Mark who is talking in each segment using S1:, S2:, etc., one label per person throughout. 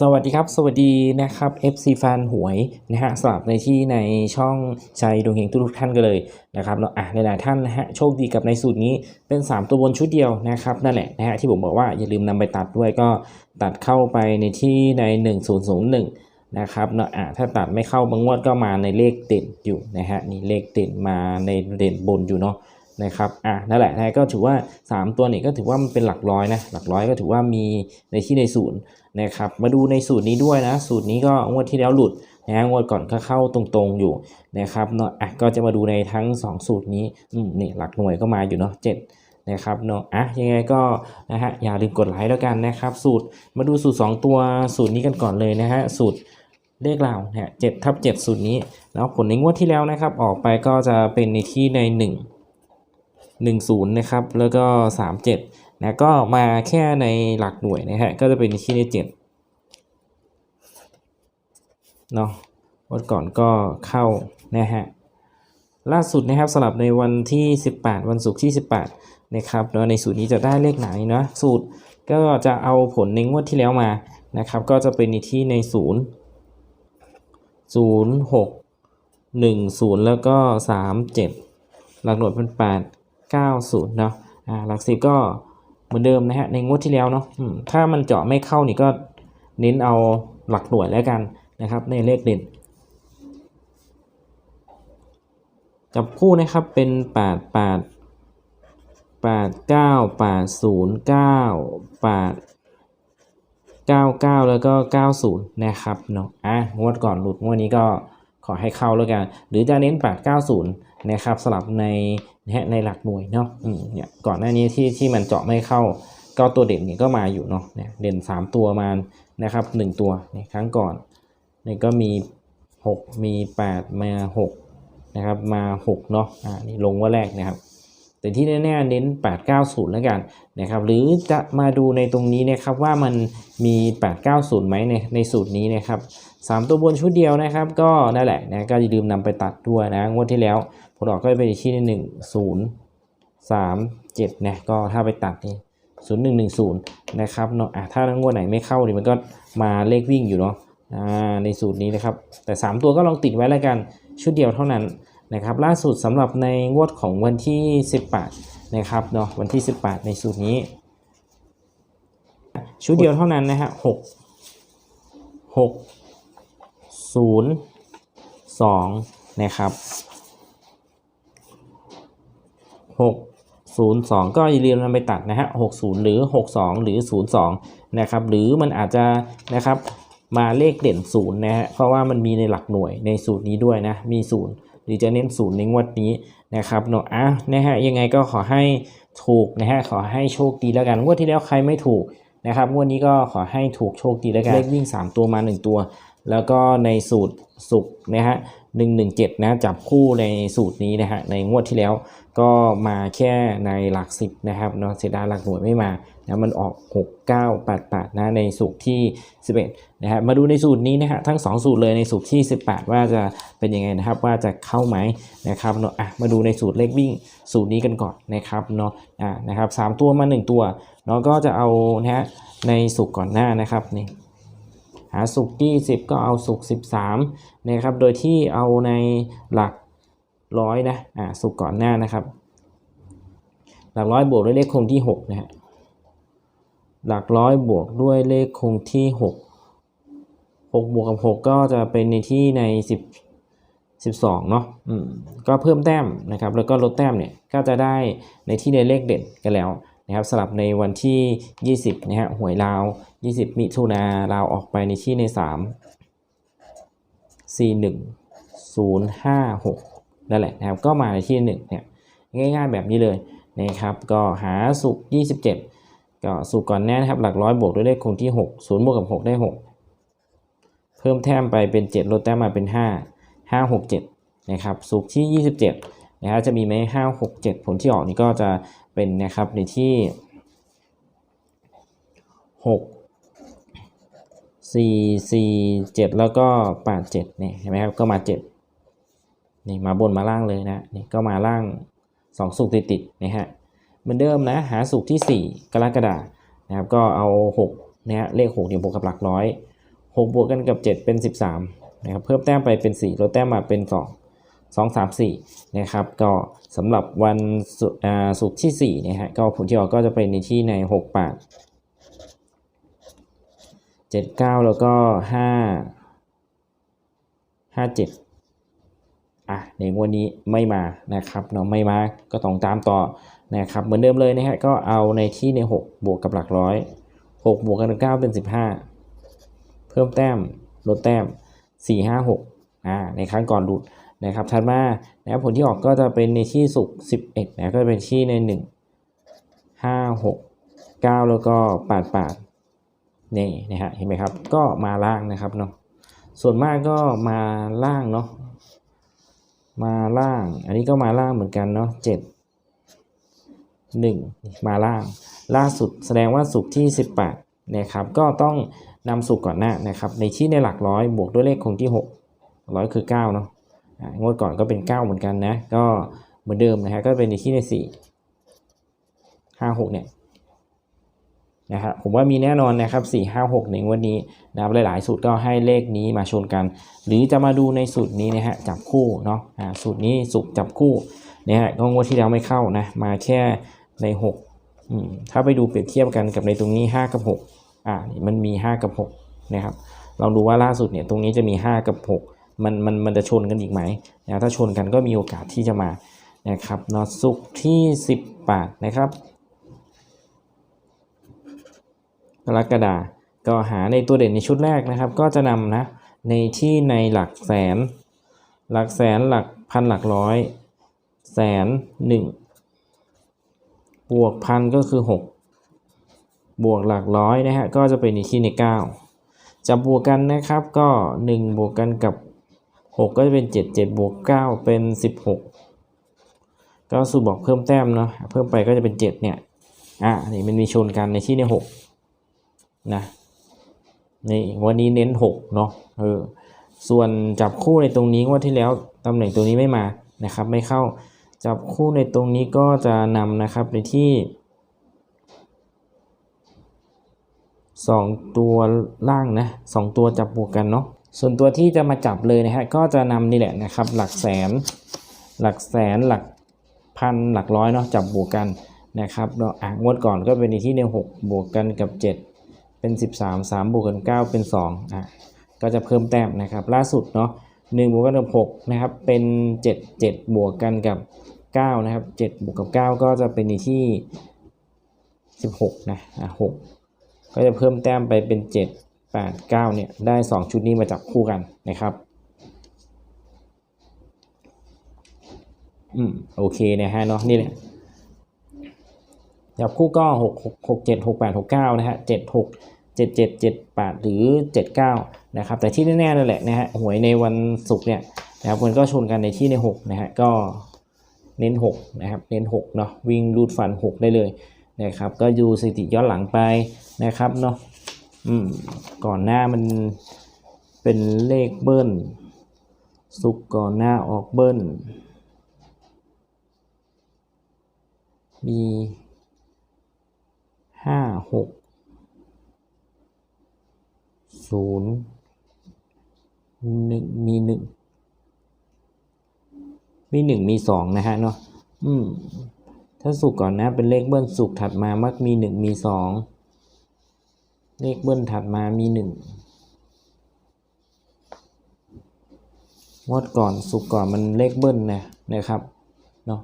S1: สวัสดีครับ สวัสดีนะครับ FC แฟนหวยนะฮะสลับในที่ในช่องชัยดวงเฮงทุกท่านกันเลยนะครับเนาะอะหลายๆท่านนะฮะโชคดีกับในสูตรนี้เป็น 3 ตัวบนชุดเดียวนะครับนั่นแหละนะฮะที่ผมบอกว่าอย่าลืมนำไปตัดด้วยก็ตัดเข้าไปในที่ใน 1001นะครับเนาะอะถ้าตัดไม่เข้าบางงวดก็มาในเลขเด่นอยู่นะฮะนี่เลขเด่นมาในเด่นบนอยู่เนาะ นะครับอะนั่นแหละนะก็ถือว่า 3 ตัวนี้ก็ถือว่ามันเป็นหลักร้อยนะหลักร้อยก็ถือว่ามีในที่ในศูนย์นะครับมาดูในสูตรนี้ด้วยนะสูตรนี้ก็งวดที่แล้วหลุดนะงวดก่อนก็เข้าตรงๆอยู่นะครับเนาะอะก็จะมาดูในทั้ง 2 สูตรนี้อืมนี่หลักหน่วยก็มาอยู่เนาะ7นะครับเนาะอะยังไงก็นะฮะอย่าลืมกดไลค์แล้วกันนะครับ สูตรมาดูสูตร 2 ตัวสูตรนี้กันก่อนเลยนะฮะสูตรเลขเราเนี่ยเจ็ดทับเจ็ดสูตรนี้ แล้วผลในงวดที่แล้วนะครับ ออกไปก็จะเป็นในที่ในหนึ่ง 10 นะครับ แล้วก็ 37 นะก็มาแค่ในหลักหน่วยนะฮะก็จะเป็นที่ใน7เนาะวันก่อนก็เข้านะฮะล่าสุดนะครับสลับในวันที่ 18 วันศุกร์ที่ 18 นะครับแล้วในสูตรนี้จะได้เลขไหนนะสูตรก็จะเอาผลในงวดที่แล้วมานะครับ ก็จะเป็นในที่ใน 0 0 6 1 0 แล้วก็ 3 7 หลักหน่วยเป็น 8 90เนาะอ่าหลักสิบก็เหมือนเดิมนะฮะในงวดที่แล้วเนาะถ้ามันเจาะไม่เข้านี่ก็เน้นเอาหลักหน่วยแล้วกันนะครับในเลขเด่นจับคู่นะครับเป็น 8 8 8 9 8 0 9 8 99 แล้วก็ 90 นะครับเนาะอะงวดก่อนหลุดงวดนี้ก็ขอให้เข้าแล้วกัน หรือจะเน้น 890 นะครับสลับในนะในหลักหน่วยเนาะเนี่ยก่อนหน้านี้ที่ที่มันเจาะไม่เข้าก็ตัวเด่นเนี่ยก็มาอยู่เนาะเนี่ยเด่น 3 ตัวมานะครับ1ตัวเนี่ยครั้งก่อนเนี่ยก็มี 6 มี 8 มา6นะครับมา6เนาะอ่านี่ลงว่าแรกนะครับ แต่ที่แน่ๆเน้น 890 แล้วกันนะครับหรือจะมาดูในตรงนี้นะครับว่ามันมี 890ไหมในในสูตรนี้นะครับ3ตัวบนชุดเดียวนะครับ ก็นั่นแหละนะก็อย่าลืมนำไปตัดด้วยนะงวดที่แล้ว ผลออกก็เป็นที่หนึ่งศูนย์สามเจ็ดนะก็ถ้าไปตัดนี่ศูนย์หนึ่งหนึ่งศูนย์นะครับเนาะอะถ้างวดไหนไม่เข้านี่มันก็มาเลขวิ่งอยู่เนาะอ่าในสูตรนี้นะครับ แต่ 3 ตัวก็ลองติดไว้แล้วกันชุดเดียวเท่านั้นนะครับ ล่าสุดสำหรับในงวดของวันที่ 18 นะครับเนาะวันที่ 18 ในสูตรนี้ ชุดเดียวเท่านั้นนะฮะหกหกศูนย์สองนะครับ หกศูนย์สองก็อย่าลืมนำไปตัดนะฮะหกศูนย์หรือหกสองหรือศูนย์สองนะครับ หรือมันอาจจะนะครับมาเลขเด่นศูนย์นะฮะ เพราะว่ามันมีในหลักหน่วยในสูตรนี้ด้วยนะ มีศูนย์หรือจะเน้นศูนย์ในงวดนี้นะครับเนาะอะนะฮะ ยังไงก็ขอให้ถูกนะฮะ ขอให้โชคดีแล้วกัน งวดที่แล้วใครไม่ถูกนะครับ งวดนี้ก็ขอให้ถูกโชคดีแล้วกัน เลขวิ่ง 3 ตัวมา 1 ตัว แล้วก็ในสูตรสุกนะฮะหนึ่งหนึ่งเจ็ดนะจับคู่ในสูตรนี้นะฮะในงวดที่แล้วก็มาแค่ในหลักสิบนะครับเนาะเสียดายหลักหน่วยไม่มานะมันออก 6 9 8 8นะในสูตรที่ 11นะฮะมาดูในสูตรนี้นะฮะทั้ง 2 สูตรเลยในสูตรที่ 18 ว่าจะเป็นยังไงนะครับว่าจะเข้าไหมนะครับเนาะอะมาดูในสูตรเลขวิ่งสูตรนี้กันก่อนนะครับเนาะอะนะครับสามตัวมา 1 ตัวเนาะก็จะเอานะฮะในสุกก่อนหน้านะครับนี่ หาสุกที่10ก็เอาสุก13นะครับ โดยที่เอาในหลักร้อยนะอ่าสุกก่อนหน้านะครับ หลักร้อยบวกด้วยเลขคงที่6นะฮะหลักร้อยบวกด้วยเลขคงที่6 6บวกกับ6ก็จะเป็นในที่ใน10 12เนาะอืมก็เพิ่มแต้มนะครับ แล้วก็ลดแต้มเนี่ยก็จะได้ในที่ในเลขเด่นกันแล้ว นะครับสลับในวันที่ 20นะฮะหวยลาว 20 มิถุนาลาวออกไปในที่ใน 3 4 1 0 5 6 นั่นแหละนะครับก็มาในที่ 1 เนี่ยง่ายๆแบบนี้เลยนะครับก็หาสุก27 ก็สุกก่อนแน่นะครับหลักร้อยบวกด้วยเลขคงที่ 6 0บวกกับ 6 ได้ 6 เพิ่มแต้มไปเป็น 7 ลดแต้มมาเป็น 5 5 6 7นะครับสุกที่ 27นะครับจะมีไหม5 6 7 ผลที่ออกนี่ก็จะ เป็นนะครับในที่หกสี่สี่เจ็ดแล้วก็แปดเจ็ดนี่เห็นไหมครับก็มาเจ็ดนี่มาบนมาล่างเลยนะนี่ก็มาล่างสองสุกติดติดนะฮะเหมือนเดิมนะหาสุกที่สี่กรกฎานะครับก็เอาหกนะฮะเลขหกเนี่ยบวกกับหลักร้อยหกบวกกันกับเจ็ดเป็นสิบสามนะครับเพิ่มแต้มไปเป็นสี่ลดแต้มมาเป็นส องสองสามสี่นะครับ ก็สำหรับวันศุกร์ที่สี่นะฮะก็ผลที่ออกก็จะเป็นในที่ในหกแปดเจ็ดเก้าแล้วก็ห้าห้าเจ็ดอะในวันนี้ไม่มานะครับเนาะไม่มาก็ต้องตามต่อนะครับเหมือนเดิมเลยนะฮะก็เอาในที่ในหกบวกกับหลักร้อยหกบวกกันกับเก้าเป็นสิบห้าเพิ่มแต้มลดแต้ม 4 5 6อ่าในครั้งก่อนหลุด นะครับถัดมานะครับผลที่ออกก็จะเป็นในที่สุก11นะก็เป็นที่ใน 1 5 6 9 แล้วก็8 8นี่นะฮะเห็นไหมครับ ก็มาล่างนะครับเนาะส่วนมากก็มาล่างเนาะมาล่าง อันนี้ก็มาล่างเหมือนกันเนาะ7 1มาล่าง ล่าสุดแสดงว่าสุกที่ 18นะครับก็ต้องนำสุกก่อนหน้านะครับในที่ในหลักร้อยบวกด้วยเลขคงที่ 6 ร้อยคือ9เนาะ งวดก่อนก็เป็น 9 เหมือนกันนะ ก็เหมือนเดิมนะฮะก็เป็นในที่ใน 4 5 6 เนี่ยนะครับผมว่ามีแน่นอนนะครับ4 5 6 ในงวันนี้นะครับหลาย ๆ สูตรก็ให้เลขนี้มาชนกัน หรือจะมาดูในสูตรนี้นะฮะจับคู่เนาะอ่าสูตรนี้สุกจับคู่เนี่ยฮะก็งวดที่แล้วไม่เข้านะมาแค่ใน6อืมถ้าไปดูเปรียบเทียบกันกับในตรงนี้ 5 กับ 6อ่ามันมี 5 กับ 6 นะครับลองดูว่าล่าสุดเนี่ยตรงนี้จะมี 5 กับ 6 มันมันมันจะชนกันอีกไหมนะถ้าชนกันก็มีโอกาสที่จะมานะครับนอสุกที่ 18 นะครับกรกฎาก็หาในตัวเด่นในชุดแรกนะครับ ก็จะนำนะในที่ในหลักแสน หลักแสนหลักพันหลักร้อย แสนหนึ่งบวกพันก็คือ 6 บวกหลักร้อยนะฮะก็จะเป็นอีกที่ใน 9จะบวกกันนะครับก็ 1 บวกกันกับ 6 ก็จะเป็น 7 7บวก9 เป็น 16 ก็สูบอกเพิ่มแต้มเนาะเพิ่มไปก็จะเป็น 7 เนี่ย อะนี่มันมีชนกันในที่ใน6นะนี่วันนี้เน้น 6 เนาะเออส่วนจับคู่ในตรงนี้ว่าที่แล้วตำแหน่งตรงนี้ไม่มานะครับ ไม่เข้าจับคู่ในตรงนี้ก็จะนำนะครับในที่สองตัวล่างนะสองตัวจับบวกกันเนาะ ส่วนตัวที่จะมาจับเลยนะฮะก็จะนำนี่แหละนะครับ หลักแสน หลักแสนหลักพันหลักร้อยเนาะจับบวกกันนะครับเนาะอะงวดก่อนก็เป็นในที่ในหกบวกกันกับ 7 เป็น 13 3 บวกกัน 9 เป็น2อะก็จะเพิ่มแต้มนะครับ ล่าสุดเนาะ1บวกกันกับ6นะครับเป็น 7 7 บวกกันกับ9นะครับ7บวกกับ 9 ก็จะเป็นในที่ 16นะอะ6ก็จะเพิ่มแต้มไปเป็น 7 8 9เนี่ยได้ 2 ชุดนี้มาจับคู่กันนะครับอืมโอเคนะฮะเนาะนี่แหละจับคู่ก็6 6 6 7 6 8 6 9นะฮะ7 6 7 7 7 8 หรือ 7 9 นะครับ แต่ที่แน่ๆนั่นแหละนะฮะหวยในวันศุกร์เนี่ยนะครับมันก็ชนกันในที่ใน 6 นะฮะก็เน้น 6 นะครับ เน้น 6 เนาะวิ่งรูดฟัน 6 ได้เลยนะครับ ก็ดูสถิติย้อนหลังไปนะครับเนาะ อืม ก่อนหน้ามันเป็นเลขเบิ้ลสุกก่อนหน้าออกเบิ้ล มีห้าหกศูนย์หนึ่งมีหนึ่งมีหนึ่งมีสองนะฮะเนาะอืม ถ้าสุกก่อนนะเป็นเลขเบิ้ลสุกถัดมามักมีหนึ่งมีสอง เลขเบิ้ลถัดมามีหนึ่งงวดก่อนสุกก่อนมันเลขเบิ้ลนะนะครับเนาะ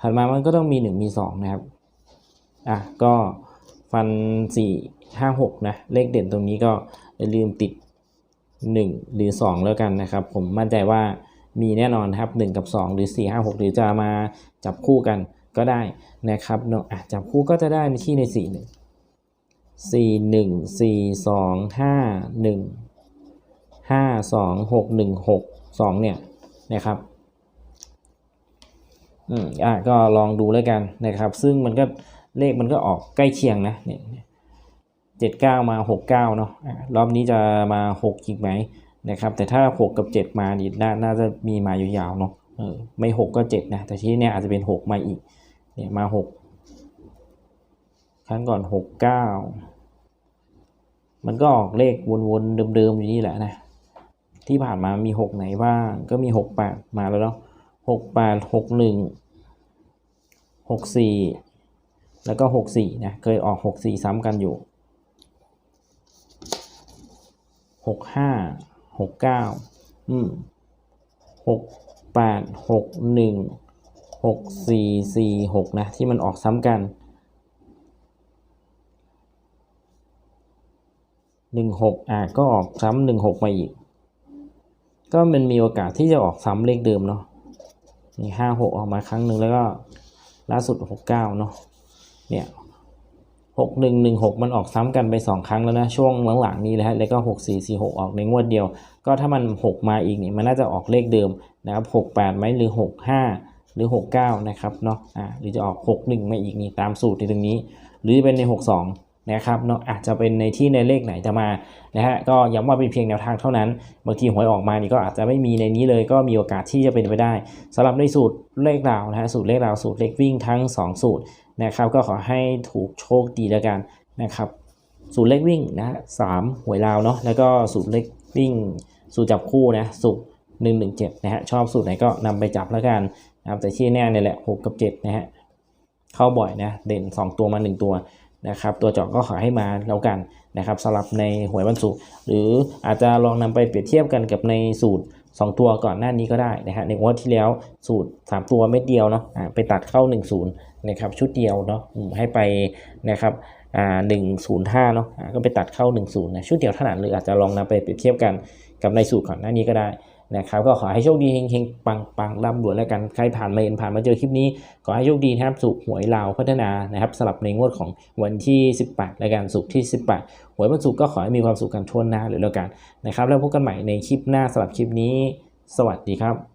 S1: ถัดมามันก็ต้องมีหนึ่งมีสองนะครับอะก็ฟันสี่ห้าหกนะเลขเด่นตรงนี้ก็อย่าลืมติดหนึ่งหรือสองแล้วกันนะครับ ผมมั่นใจว่ามีแน่นอนครับหนึ่งกับสองหรือสี่ห้าหกหรือจะมาจับคู่กันก็ได้นะครับเนาะอะจับคู่ก็จะได้ในที่ในสี่หนึ่ง สี่หนึ่งสี่สองห้าหนึ่งห้าสองหกหนึ่งหกสองเนี่ยนะครับอืมอะก็ลองดูแล้วกันนะครับ ซึ่งมันก็เลขมันก็ออกใกล้เคียงนะเนี่ยเจ็ดเก้ามาหกเก้าเนาะรอบนี้จะมาหกอีกไหมนะครับ แต่ถ้าหกกับเจ็ดมานี่นาน่าจะมีมายาวๆเนาะเออไม่หกก็เจ็ดนะแต่ที่เนี่ยอาจจะเป็นหกมาอีกเนี่ยมาหก ครั้งก่อนหกเก้ามันก็ออกเลขวนๆเดิมๆอยู่นี่แหละนะ ที่ผ่านมามีหกไหนบ้าง ก็มีหกแปดมาแล้วเนาะหกแปดหกหนึ่งหกสี่แล้วก็หกสี่นะ เคยออกหกสี่ซ้ำกันอยู่หกห้าหกเก้าอืมหกแปดหกหนึ่งหกสี่สี่หกนะ ที่มันออกซ้ำกัน หนึ่งหกอะก็ออกซ้ำหนึ่งหกมาอีก ก็มันมีโอกาสที่จะออกซ้ำเลขเดิมเนาะนี่ห้าหกออกมาครั้งหนึ่งแล้วก็ล่าสุดหกเก้าเนาะเนี่ยหกหนึ่งหนึ่งหกมันออกซ้ำกันไปสองครั้งแล้วนะช่วงหลังๆนี้นะฮะแล้วก็หกสี่สี่หกออกในงวดเดียว ก็ถ้ามันหกมาอีกนี่มันน่าจะออกเลขเดิมนะครับหกแปดไหมหรือหกห้าหรือหกเก้านะครับเนาะ อ่า หรือจะออกหกหนึ่งมาอีกนี่ตามสูตรในตรงนี้ หรือเป็นในหกสอง นะครับเนาะอาจจะเป็นในที่ในเลขไหนจะมานะฮะก็ย้ำว่าเป็นเพียงแนวทางเท่านั้น บางทีหวยออกมานี่ก็อาจจะไม่มีในนี้เลย ก็มีโอกาสที่จะเป็นไปได้สำหรับในสูตรเลขราวนะฮะสูตรเลขราวสูตรเลขวิ่งทั้ง 2 สูตรนะครับก็ขอให้ถูกโชคดีแล้วกันนะครับสูตรเลขวิ่งนะสามหวยราวเนาะแล้วก็สูตรเลขวิ่ง สูตรจับคู่นะสูตรหนึ่งหนึ่งเจ็ดนะฮะชอบสูตรไหนก็นำไปจับแล้วกันนะครับแต่ที่แน่เนี่ยแหละหกกับเจ็ดนะฮะเข้าบ่อยนะเด่น 2 ตัวมา 1 ตัว นะครับตัวเจาะก็ขอให้มาแล้วกันนะครับสำหรับในหวยวันศุกร์หรืออาจจะลองนำไปเปรียบเทียบกันกับในสูตร 2 ตัวก่อนหน้านี้ก็ได้นะฮะในงวดที่แล้วสูตร 3 ตัวเม็ดเดียวเนาะไปตัดเข้า 1 0นะครับชุดเดียวเนาะให้ไปนะครับอ่า105เนาะก็ไปตัดเข้า 1 0นะชุดเดียวเท่านั้นหรืออาจจะลองนำไปเปรียบเทียบกันกับในสูตรก่อนหน้านี้ก็ได้ นะครับก็ขอให้โชคดีเฮงๆ ปังปังร่ำรวยแล้วกันใครผ่านมาเห็นผ่านมาเจอคลิปนี้ ขอให้โชคดีนะครับสุขหวยลาวพัฒนานะครับสลับในงวดของวันที่ 18และกันสุขที่ 18 หวยวันสุกก็ขอให้มีความสุขกันทั่วหน้าเลยแล้วกันนะครับแล้วพบกันใหม่ในคลิปหน้าสำหรับคลิปนี้ สวัสดีครับ